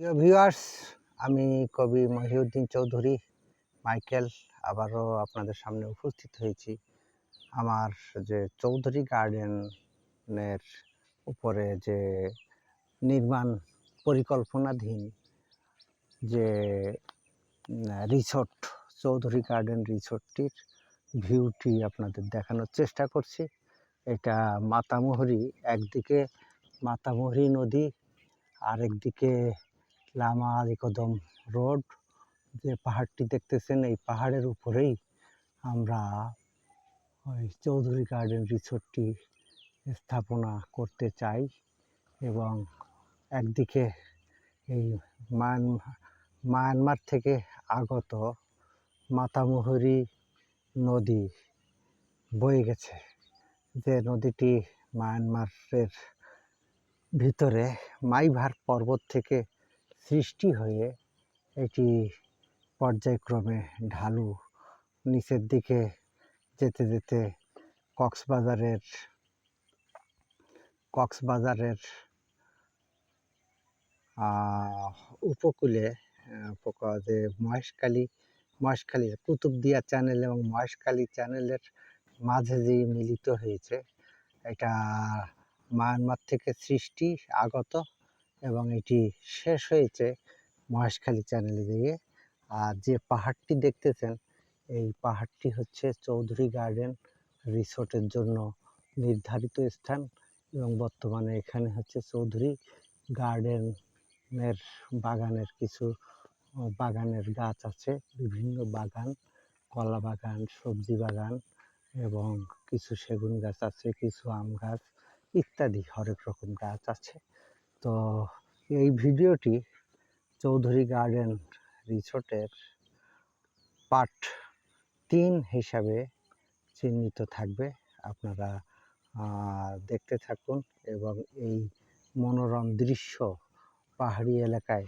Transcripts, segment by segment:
প্রিয় ভিউয়ার্স আমি কবি মহিউদ্দিন চৌধুরী, মাইকেল আবারও আপনাদের সামনে উপস্থিত হয়েছি। আমার যে চৌধুরী গার্ডেনের উপরে যে নির্মাণ পরিকল্পনাধীন যে রিসোর্ট চৌধুরী গার্ডেন রিসোর্টটির ভিউটি আপনাদের দেখানোর চেষ্টা করছি। এটা মাতামুহুরি, একদিকে মাতামুহুরি নদী, আরেকদিকে লামা আলী কদম রোড যে পাহাড়টি দেখতেছেন, এই পাহাড়ের উপরেই আমরা ওই চৌধুরী গার্ডেন রিসোর্টটি স্থাপনা করতে চাই এবং একদিকে এই মায়ান মায়ানমার থেকে আগত মাতামুহুরি নদী বয়ে গেছে। যে নদীটি মায়ানমারের ভিতরে মাইভার পর্বত থেকে সৃষ্টি হয়ে এটি পর্যায়ক্রমে ঢালু নিচের দিকে যেতে যেতে কক্সবাজারের কক্সবাজারের উপকূলে যে মহেশখালী মহেশখালী কুতুবদিয়া চ্যানেল এবং মহেশখালী চ্যানেলের মাঝে যে মিলিত হয়েছে, এটা মায়ানমার থেকে সৃষ্টি আগত এবং এটি শেষ হয়েছে মহেশখালী চ্যানেলে দিয়ে আর যে পাহাড়টি দেখতেছেন, এই পাহাড়টি হচ্ছে চৌধুরী গার্ডেন রিসোর্টের জন্য নির্ধারিত স্থান এবং বর্তমানে এখানে হচ্ছে চৌধুরী গার্ডেনের বাগানের কিছু বাগানের গাছ আছে, বিভিন্ন বাগান, কলা বাগান, সবজি বাগান এবং কিছু সেগুন গাছ আছে, কিছু আম গাছ ইত্যাদি হরেক রকম গাছ আছে। তো এই ভিডিওটি চৌধুরী গার্ডেন রিসোর্টের পার্ট তিন হিসাবে চিহ্নিত থাকবে। আপনারা দেখতে থাকুন এবং এই মনোরম দৃশ্য পাহাড়ি এলাকায়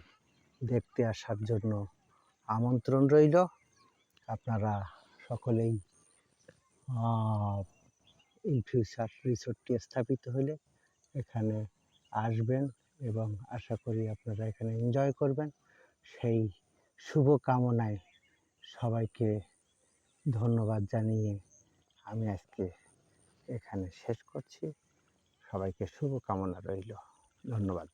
দেখতে আসার জন্য আমন্ত্রণ রইল। আপনারা সকলেই ইন ফিউচার রিসোর্টটি স্থাপিত হলে এখানে আসবেন। এবং আশা করি আপনারা এখানে এনজয় করবেন। সেই শুভ কামনায় সবাইকে ধন্যবাদ জানিয়ে আমি আজকে এখানে শেষ করছি। সবাইকে শুভ কামনা রইল। ধন্যবাদ।